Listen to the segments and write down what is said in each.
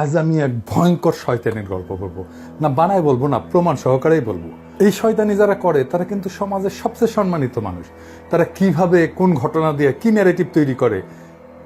আজ আমি এক ভয়ঙ্কর শয়তানের গল্প বলব। না, বানায় বলব না, প্রমাণ সহকারেই বলব। এই শয়তানি যারা করে, তারা কিন্তু সমাজের সবচেয়ে সম্মানিত মানুষ। তারা কীভাবে, কোন ঘটনা দিয়ে কি ন্যারেটিভ তৈরি করে,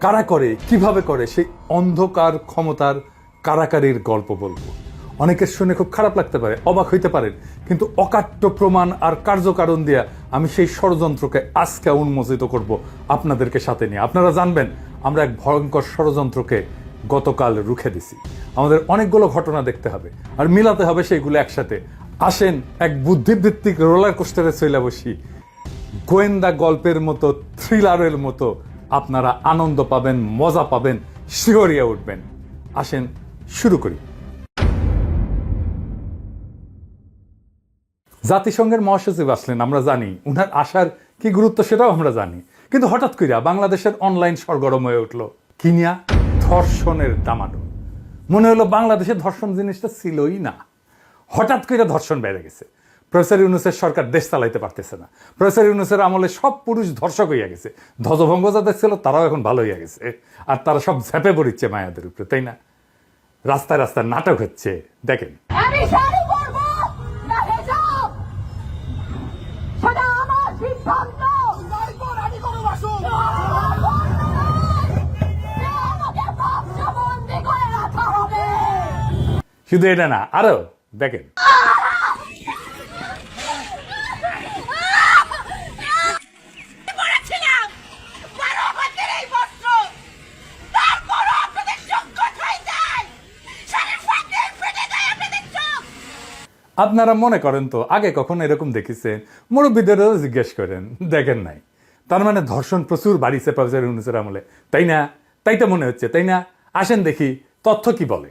কারা করে, কীভাবে করে, সেই অন্ধকার ক্ষমতার কারাকারির গল্প বলব। অনেকের শুনে খুব খারাপ লাগতে পারে, অবাক হইতে পারেন, কিন্তু অকাট্য প্রমাণ আর কার্যকারণ দিয়া আমি সেই ষড়যন্ত্রকে আজকে উন্মোচিত করব আপনাদেরকে সাথে নিয়ে। আপনারা জানবেন, আমরা এক ভয়ঙ্কর ষড়যন্ত্রকে গতকাল রুখে দিছি। আমাদের অনেকগুলো ঘটনা দেখতে হবে আর মিলাতে হবে সেইগুলো একসাথে। আসেন এক বুদ্ধিবৃত্তিক রোলার কোস্টারে চইলা বসি। গোয়েন্দা গল্পের মতো থ্রিলারের মতো। আপনারা আনন্দ পাবেন, মজা পাবেন, শিহরিয়া উঠবেন। আসেন, শুরু করি। জাতিসংঘের মহাসচিব আসলেন, আমরা জানি। উনার আসার কি গুরুত্ব সেটাও আমরা জানি। কিন্তু হঠাৎ করিয়া বাংলাদেশের অনলাইন সরগরম হয়ে উঠল। কিনিয়া ধর্ষণের দামাডো মনে হলো বাংলাদেশে ধর্ষণ জিনিসটা ছিলই না। হঠাৎ করে ধর্ষণ বেড়ে গেছে। প্রফেসর ইউনুসের সরকার দেশ চালাইতে পারতেছে না। প্রফেসর ইউনুসের আমলে সব পুরুষ ধর্ষক হইয়া গেছে। ধ্বজভঙ্গ যাদের ছিল তারাও এখন ভালো হইয়া গেছে। আর তারা সব ঝেপে পড়িচ্ছে মায়াদের উপরে, তাই না? রাস্তায় রাস্তায় নাটক হচ্ছে, দেখেন। শুধু এটা না, আরও, দেখেন। আপনারা মনে করেন তো, আগে কখন এরকম দেখেছেন মুরব্বীদেরও জিজ্ঞেস করেন, দেখেন নাই। তার মানে ধর্ষণ প্রচুর বাড়িছে প্রফেসর ইউনুসের আমলে। তাই না? তাই তো মনে হচ্ছে, তাই না? আসেন দেখি, তথ্য কি বলে?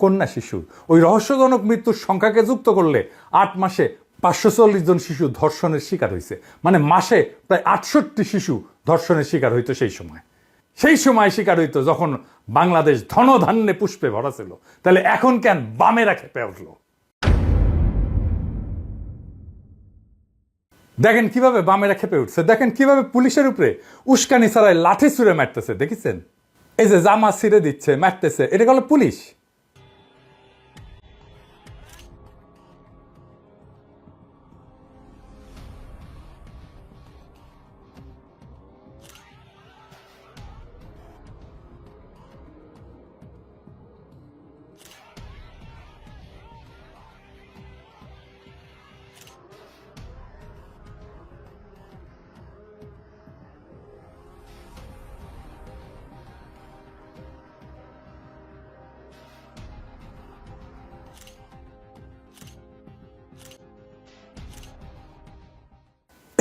কন্যা শিশু। ওই রহস্যজনক মৃত্যুর সংখ্যাকে যুক্ত করলে আট মাসে পাঁচশো চল্লিশ জন শিশু ধর্ষণের শিকার হয়েছে মানে মাসে প্রায় আটষট্টি শিশু ধর্ষণের শিকার হইতো সেই সময়। সেই সময় শিকার হইতো যখন বাংলাদেশ ধনধান্যে পুষ্পে ভরা ছিল। তাহলে এখন কেন বামেরা খেপে উঠল? দেখেন কীভাবে বামেরা খেপে উঠছে। দেখেন কীভাবে পুলিশের উপরে উস্কানি ছাড়াই লাঠি ছুঁড়ে মারতেছে। দেখেছেন? এই যে জামা ছিঁড়ে দিচ্ছে, মারতেছে। এটা গেল পুলিশ?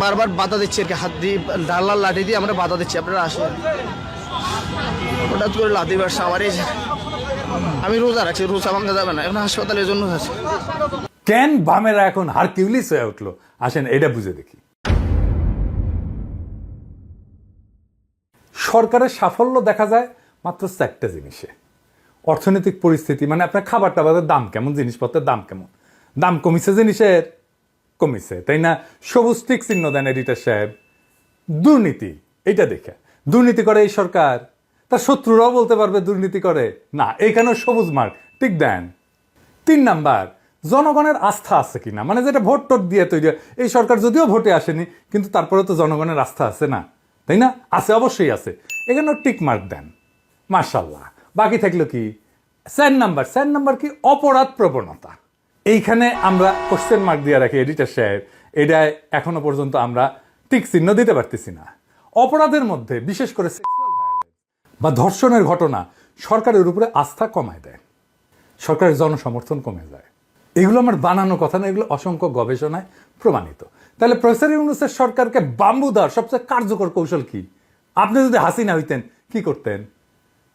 বারবার বাধা দিচ্ছি আর কি হাত দিয়ে ডালার লাঠি দিয়ে আমরা বাধা দিচ্ছি, আপনারা আসেন। হঠাৎ করে লাথি মারছে আমার এই আমি রোজা রাখছি, রোজা ভাঙা যাবে না, এখন হাসপাতালের জন্য আছে। কেন বামেরা এখন হারকিউলিস হয়ে উঠল? আসেন, এটা বুঝে দেখি। সরকারের সাফল্য দেখা যায় মাত্র চারটা জিনিসে। অর্থনৈতিক পরিস্থিতি মানে আপনার খাবার টাবারের দাম কেমন, জিনিসপত্রের দাম কেমন? দাম কমিছে জিনিসের। কমিছে, তাই না? সবুজ টিক চিহ্ন দেন এডিটার সাহেব। দুর্নীতি এটা দেখে। দুর্নীতি করে এই সরকার। তার শত্রুরাও বলতে পারবে দুর্নীতি করে। না এইখানেও সবুজ মার্ক ঠিক দেন। তিন নাম্বার, জনগণের আস্থা আছে কিনা? মানে যেটা ভোট টোট দিয়ে তৈরি এই সরকার যদিও ভোটে আসেনি, কিন্তু তারপরে তো জনগণের আস্থা আছে না? তাই না? আছে, অবশ্যই আছে। এখানেও টিক মার্ক দেন। মার্শাল্লাহ বাকি থাকল কি? চার নাম্বার চার নাম্বার কি? অপরাধ প্রবণতা। এইখানে আমরা কোশ্চেন মার্ক দিয়ে রাখি এডিটার সাহেব। এটা এখনও পর্যন্ত আমরা টিক চিহ্ন দিতে পারতেছি না। অপরাধের মধ্যে, বিশেষ করে বা ধর্ষণের ঘটনা, সরকারের উপরে আস্থা কমায় দেয়। সরকারের জনসমর্থন কমে যায়। এগুলো আমার বানানো কথা না, এগুলো অসংখ্য গবেষণায় প্রমাণিত। তাহলে প্রফেসর ইউনুসের সরকারকে বাম্বু দেওয়ার সবচেয়ে কার্যকর কৌশল কি? আপনি যদি হাসিনা হইতেন, কি করতেন?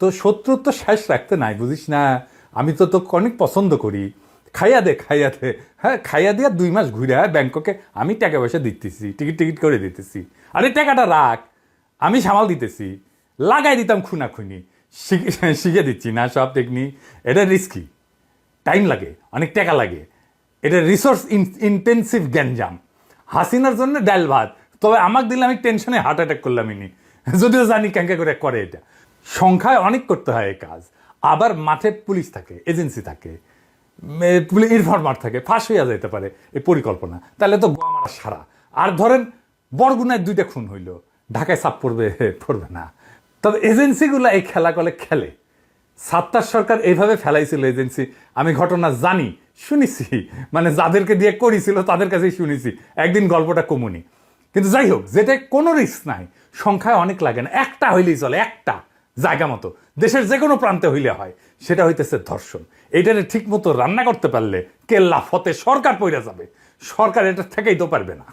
তো শত্রুর তো শেষ রাখতে নাই, বুঝিস না? আমি তো তোকে অনেক পছন্দ করি। খাইয়া দে খাইয়া দে। হ্যাঁ খাইয়া দিয়া দুই মাস ঘুরে ব্যাংককে। আমি টাকা পয়সা দিতেছি, টিকিট টিকিট করে দিতেছি। আরে টাকাটা রাখ, আমি সামাল দিতেছি। লাগাই দিতাম খুনা খুনি শিখে শিখে দিচ্ছি না সব টেকনিক এটা রিস্কি টাইম লাগে, অনেক টাকা লাগে। এটা রিসোর্স ইন্টেন্সিভ গ্যাঞ্জাম। হাসিনার জন্য ডাল ভাত। তবে আমাকে দিলে আমি টেনশনে হার্ট অ্যাটাক করলাম ইনি। যদিও জানি ক্যাঙ্কা করে করে এটা। সংখ্যায় অনেক করতে হয় এই কাজ। আবার মাঠে পুলিশ থাকে, এজেন্সি থাকে ইনফরমার থাকে, ফাঁস হইয়া যেতে পারে এই পরিকল্পনা। তাহলে তো গোয়া সারা। আর ধরেন, বরগুনায় দুইটা খুন হইল, ঢাকায় সাপ পড়বে পড়বে না। তবে এজেন্সিগুলো এই খেলা কলে খেলে। সাত্তার সরকার এইভাবে ফেলাইছিল এজেন্সি, আমি ঘটনা জানি, শুনেছি। মানে যাদেরকে দিয়ে করেছিল, তাদের কাছেই শুনেছি। একদিন গল্পটা কমুনি। কিন্তু যাই হোক যেটা কোনো রিস্ক নাই, সংখ্যায় অনেক লাগে না। একটা হইলেই চলে, একটা। জায়গা মতো। দেশের যে কোনো প্রান্তে হইলে হয়। সেটা হইতেছে ধর্ষণ। এইটারে ঠিক মতো রান্না করতে পারলে কেল্লা, ফতে সরকার পইরা যাবে। সরকার এটা থেকেই তো পারবে না।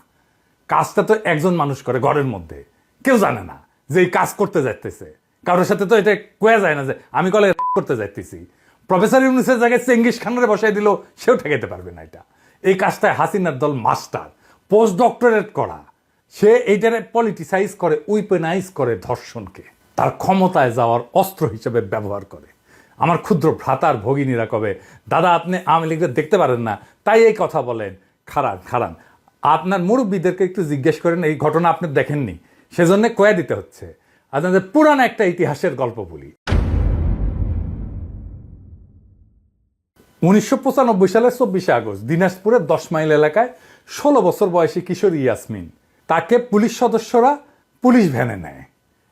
কাজটা তো একজন মানুষ করে ঘরের মধ্যে। কেউ জানে না যে এই কাজ করতে যাইতেছে। কারোর সাথে তো এটা কোয়া যায় না যে আমি কলে করতে যাইতেছি। প্রফেসর ইউনুসের জায়গায় চেঙ্গিস খানের বসাই দিল সেও ঠেকাইতে পারবে না এটা। এই কাজটায় হাসিনার দল মাস্টার। পোস্ট ডক্টরেট করা। সে এইটারে পলিটিসাইজ করে উইপেনাইজ করে ধর্ষণকে। তার ক্ষমতায় যাওয়ার অস্ত্র হিসেবে ব্যবহার করে। আমার ক্ষুদ্র ভ্রাতার ভগিনীরা কবে, দাদা, আপনি আওয়ামী লীগদের দেখতে পারেন না। তাই এই কথা বলেন। খারাপ খারাপ আপনার মুরব্বীদেরকে একটু জিজ্ঞেস করেন, এই ঘটনা আপনি দেখেননি? সেজন্য কয়া দিতে হচ্ছে। আপনাদের পুরান একটা ইতিহাসের গল্প বলি। উনিশশো পঁচানব্বই সালের চব্বিশে আগস্ট দিনাজপুরের দশ মাইল এলাকায় ষোলো বছর বয়সী কিশোরী ইয়াসমিন। তাকে পুলিশ সদস্যরা পুলিশ ভ্যানে নেয়।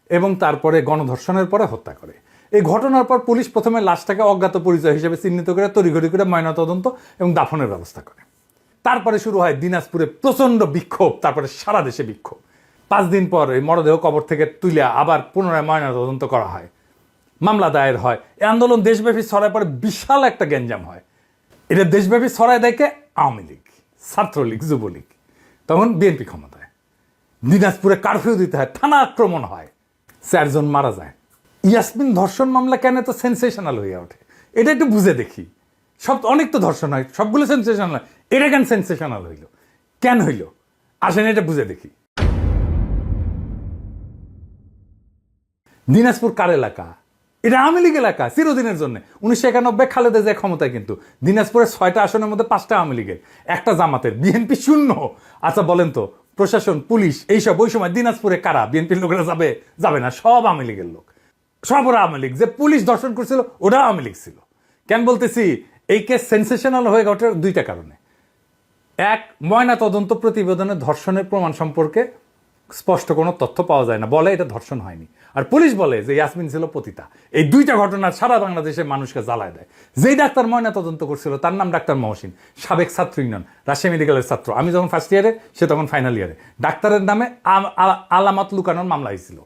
এবং তারপরে গণধর্ষণের পরে হত্যা করে। এই ঘটনার পর পুলিশ প্রথমে লাশটাকে অজ্ঞাত পরিচয় হিসেবে চিহ্নিত করে, তড়িঘড়ি করে ময়নাতদন্ত এবং দাফনের ব্যবস্থা করে। তারপরে শুরু হয় দিনাজপুরে প্রচণ্ড বিক্ষোভ, তারপরে সারা দেশে বিক্ষোভ। পাঁচ দিন পর এই মরদেহ কবর থেকে তুলে আবার পুনরায় ময়নাতদন্ত করা হয়। মামলা দায়ের হয়। এই আন্দোলন দেশব্যাপী ছড়ায় পরে বিশাল একটা গ্যাঞ্জাম হয়। এটা দেশব্যাপী ছড়ায় দেখে আওয়ামী লীগ, ছাত্রলীগ, যুবলীগ। তখন বিএনপি ক্ষমতায়। দিনাজপুরে কারফিউ দিতে হয়, থানা আক্রমণ হয়। চারজন মারা যায়। ইয়াসমিন ধর্ষণ মামলা কেন তো সেন্সেশনাল হয়ে ওঠে? এটা একটু বুঝে দেখি। সব অনেক তো ধর্ষণ হয়, সবগুলো সেন্সেশনাল এটা কেন সেন্সেশনাল হইল? কেন হইল? আসেন এটা বুঝে দেখি। দিনাজপুর কার এলাকা? এটা আওয়ামী লীগ এলাকা, চিরদিনের জন্য। উনিশশো একানব্বই খালেদা যায় ক্ষমতায় কিন্তু। দিনাজপুরের ছয়টা আসনের মধ্যে পাঁচটা আওয়ামী লীগের। একটা জামাতের, বিএনপি শূন্য। আচ্ছা বলেন তো প্রশাসন, পুলিশ, এইসব, ওই সময় দিনাজপুরে কারা? বিএনপির লোকেরা যাবে? যাবে না। সব আওয়ামী লীগের লোক। সব ওরা আওয়ামী লীগ। যে পুলিশ দর্শন করছিল, ওরা আওয়ামী লীগ ছিল। কেন বলতেছি? এই কেস সেন্সেশনাল হয়ে গেছে দুইটা কারণে। এক ময়না তদন্ত প্রতিবেদনে ধর্ষণের প্রমাণ সম্পর্কে স্পষ্ট কোনো তথ্য পাওয়া যায় না। বলে এটা ধর্ষণ হয়নি। আর পুলিশ বলে যে ইয়াসমিন ছিল পতিতা। এই দুইটা ঘটনা সারা বাংলাদেশের মানুষকে জ্বালায় দেয়। যেই ডাক্তার ময়না তদন্ত করছিল, তার নাম ডাক্তার মহসিন, সাবেক ছাত্র ইউনিয়ন, রাজশাহী মেডিকেলের ছাত্র। আমি যখন ফার্স্ট ইয়ারে সে তখন ফাইনাল ইয়ারে ডাক্তারের নামে আলামত লুকানোর মামলা হয়েছিল।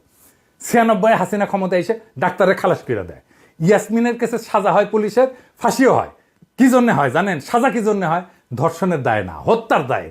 ছিয়ানব্বই হাসিনা ক্ষমতা এসে ডাক্তারের খালাস করে দেয়। ইয়াসমিনের কাছে সাজা হয় পুলিশের, ফাঁসিও হয়। কি জন্য হয় জানেন? সাজা কি জন্য হয়? ধর্ষণের দায় না, হত্যার দায়ে।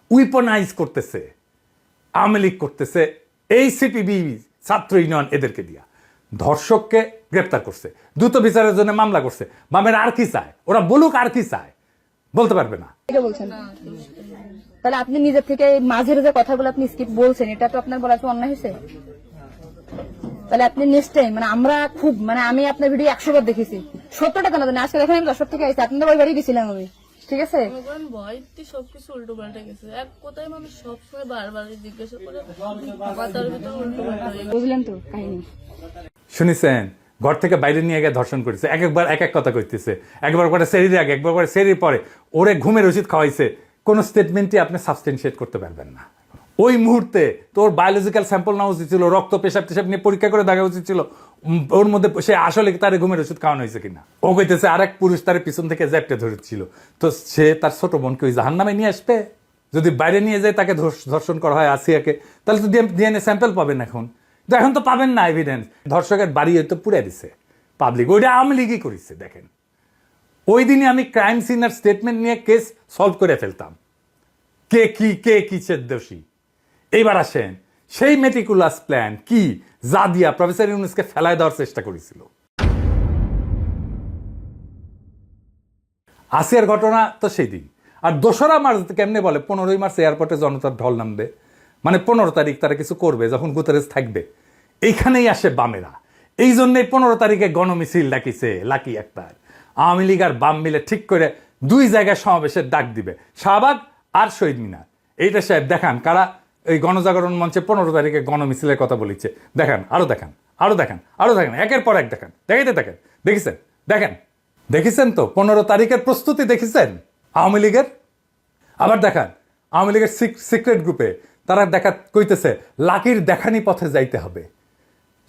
উইপনাইজ করতেছে, আওয়ামী লীগ করতেছে, এই সিপিবি ছাত্র ইউনিয়ন এদেরকে দিয়া। ধর্ষককে গ্রেপ্তার করছে, দ্রুত বিচারের জন্য মামলা করছে। বামের আর কি চায়? ওরা বলুক আর কি চায়? বলতে পারবে না। তাহলে আপনি নিজের থেকে মাঝের যে কথাগুলো আপনি স্কিপ বলছেন, এটা তো আপনার বলা অন্যায় হয়েছে? তাহলে আপনি নেক্সট টাইম মানে আমরা খুব মানে আমি আপনার ভিডিও একশো বার দেখেছি। সত্তর টাকা না? আজকে দেখেন আমি দশ থেকে আইসি আপনাদের ওই বাড়ি গেছিলাম আমি। ঠিক আছে? ভয়তে সবকিছু উল্টো পাল্টে গেছে। এক কোথায় মানুষ সবসময় বারবার জিজ্ঞাসা করে মাথার ভিতর উল্টো পাল্টা বুঝলেন তো কাহিনী? শুনেছেন? ঘর থেকে বাইরে নিয়ে গিয়ে ধর্ষণ করেছে। এক একবার এক এক কথা কইতেছে। একবার করে সেরির আগে একবার করে সেরির পরে। ওরে ঘুমের ওষুধ খাওয়াইছে। কোনো স্টেটমেন্টই আপনি সাবস্টেন্সিয়েট করতে পারবেন না। ওই মুহূর্তে তোর বায়োলজিক্যাল স্যাম্পল নেওয়া উচিত ছিল রক্ত পেশাব টেশাব নিয়ে পরীক্ষা করে দেখা উচিত ছিল। ওর মধ্যে সে আসলে তার ঘুমের ওষুধ খাওয়ানো হয়েছে কিনা? ও কইতেছে, আরেক পুরুষ তার পিছন থেকে জ্যাপটে ধরেছিল। তো সে তার ছোট বোনকে ওই জাহান নামে নিয়ে আসবে? যদি বাইরে নিয়ে যায়, তাকে ধর্ষণ করা হয় আসিয়াকে। তাহলে তো ডিএনএ স্যাম্পল পাবেন এখন। তো এখন তো পাবেন না এভিডেন্স ধর্ষকের বাড়ি হয়তো পুড়ে দিছে পাবলিক ওইটা আওয়ামী লীগই করেছে, দেখেন। ওই দিনই আমি ক্রাইম সিনার স্টেটমেন্ট নিয়ে কেস সলভ করে ফেলতাম। কে কি, কে কিসের দোষী? এইবার আসেন। সেই মেটিকুলাস প্ল্যান কি? যা দিয়া প্রফেসর ইউনুসকে ফেলায় দেওয়ার চেষ্টা করেছিল। আসিয়ার ঘটনা তো সেই দিন। আর দোসরা মার্চ কেমনে বলে? পনেরোই মার্চ এয়ারপোর্টে জনতার ঢল নামবে। মানে পনেরো তারিখ তারা কিছু করবে, যখন গুতারেজ থাকবে। এইখানেই আসে বামেরা। এই জন্যই পনেরো তারিখে গণমিছিল ডাকিছে, লাকি একটার আওয়ামী লীগ আর বাম মিলে ঠিক করে দুই জায়গায় সমাবেশের ডাক দিবে। শাহবাগ আর শহীদ মিনার। এইটা সাহেব দেখান, কারা এই গণজাগরণ মঞ্চে পনেরো তারিখে গণমিছিলের কথা বলিছে। দেখেন আরও দেখান আরও দেখান আরও দেখেন, একের পর এক দেখান। দেখাইতে দেখেন, দেখিছেন? দেখেন, দেখিছেন তো? পনেরো তারিখের প্রস্তুতি দেখিছেন আওয়ামী লীগের? আবার দেখান, আওয়ামী লীগের সিক্রেট গ্রুপে তারা দেখা কইতেছে, লাকির দেখানি পথে যাইতে হবে।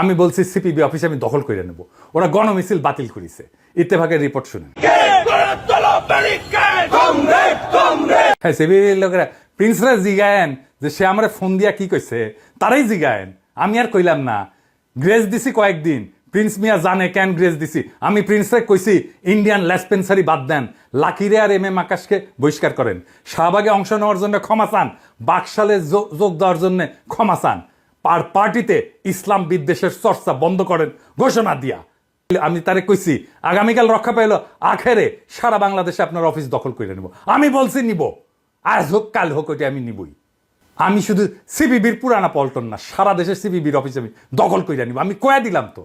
আমি বলছি সিপিবি অফিস আমি দখল করে নেব। ওরা গণমিছিল বাতিল করেছে। ইত্তেফাকের রিপোর্ট শুনেন। হ্যাঁ সিপিবির লোকেরা, প্রিন্সরা জিগায়েন যে সে আমরা ফোন দিয়া কি কইছে, তারাই জিগায়েন। আমি আর কইলাম না। গ্রেস দিছি কয়েকদিন। প্রিন্স মিয়া জানে কেন গ্রেস দিছি। আমি প্রিন্সরে কইছি, ইন্ডিয়ান লেসপেন্সারি বাদ দেন। লাকিরে আর এম এম আকাশকে বহিষ্কার করেন। শাহবাগে অংশ নেওয়ার জন্য ক্ষমা চান। বাকশালে যোগ দেওয়ার জন্য ক্ষমা চান। আর পার্টিতে ইসলাম বিদ্বেষের চর্চা বন্ধ করেন, ঘোষণা দিয়া। আমি তারে কইছি, আগামীকাল রক্ষা পাইল, আখেরে সারা বাংলাদেশে আপনার অফিস দখল করে নেব। আমি বলছি নিব, আর হোক, কাল হোক, ওইটা আমি নিবই। আমি শুধু সিবিবির পুরানা পল্টন না, সারা দেশের সিবিবির অফিস আমি দখল করে নিব। আমি কয়া দিলাম তো?